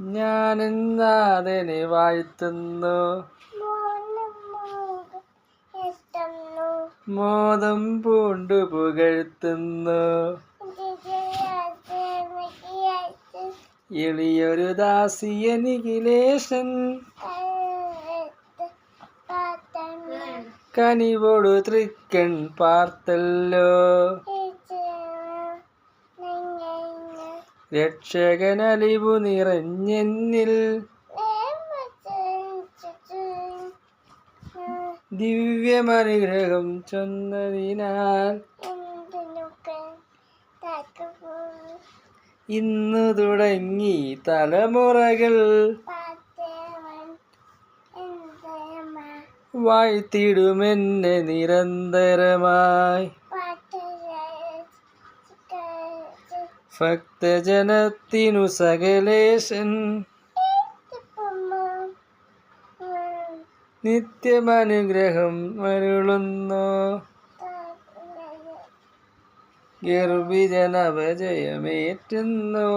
ഞാൻ എന്നാതിനെ വാഴ്ത്തുന്നു മോദം പൂണ്ടു പുകഴ്ത്തുന്നു. എളിയൊരു ദാസിയ നിഖിലേശൻ. കനിവോടു തൃക്കൺ പാർത്തല്ലോ. രക്ഷകനലിവു നിറഞ്ഞെന്നിൽ ദിവ്യമനുഗ്രഹം ചൊന്നതിനാൽ ഇന്നു തുടങ്ങി തലമുറകൾ വാഴ്ത്തിടുമെന്നെ നിരന്തരമായി. ഭക്തജനത്തിനു സകലേശൻ. നിത്യമനുഗ്രഹം മരുളുന്നു ഗർഭിജനപജയമേറ്റുന്നു